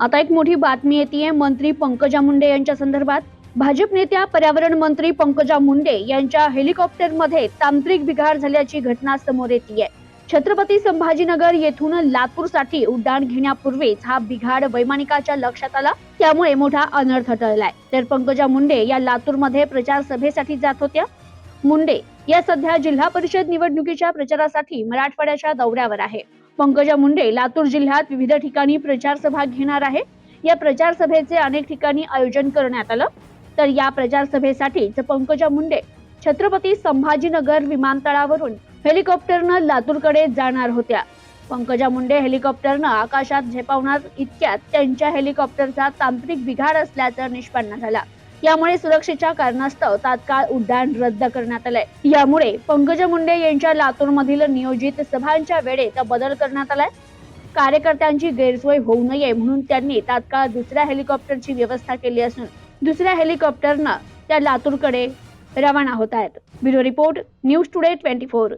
आता एक मोठी बातमी येते. मंत्री पंकजा मुंडे यांच्या संदर्भात भाजप नेत्या पर्यावरण मंत्री पंकजा मुंडे यांच्या हेलिकॉप्टरमध्ये तांत्रिक बिघाड झाल्याची घटना समोर येते छत्रपती संभाजीनगर येथून लातूरसाठी उड्डाण घेण्यापूर्वीच हा बिघाड वैमानिकाच्या लक्षात आला. त्यामुळे मोठा अनर्थ टळलाय. तर पंकजा मुंडे या लातूरमध्ये प्रचार सभेसाठी जात होत्या. मुंडे या सध्या जिल्हा परिषद निवडणुकीच्या प्रचारासाठी मराठवाड्याच्या दौऱ्यावर आहे. पंकजा मुंडे लातूर जिल्ह्यात विविध ठिकाणी प्रचारसभा घेणार आहे या प्रचारसभेचे अनेक ठिकाणी आयोजन करण्यात आलं. तर या प्रचारसभेसाठी पंकजा मुंडे छत्रपती संभाजीनगर विमानतळावरून हेलिकॉप्टरनं लातूरकडे जाणार होत्या. पंकजा मुंडे हेलिकॉप्टरनं आकाशात झेपावणार इतक्यात त्यांच्या हेलिकॉप्टरचा तांत्रिक बिघाड असल्याचं निष्पन्न झाला. यामुळे सुरक्षेच्या कारणास्तव तात्काळ उड्डाण रद्द करण्यात आलंय. यामुळे पंकजा मुंडे यांच्या लातूरमधील नियोजित सभांच्या वेळेत बदल करण्यात आलाय. कार्यकर्त्यांची गैरसोय होऊ नये म्हणून त्यांनी तात्काळ दुसऱ्या हेलिकॉप्टरची व्यवस्था केली असून दुसऱ्या हेलिकॉप्टरनं त्या लातूरकडे रवाना होत आहेत. Bureau report news today twenty four.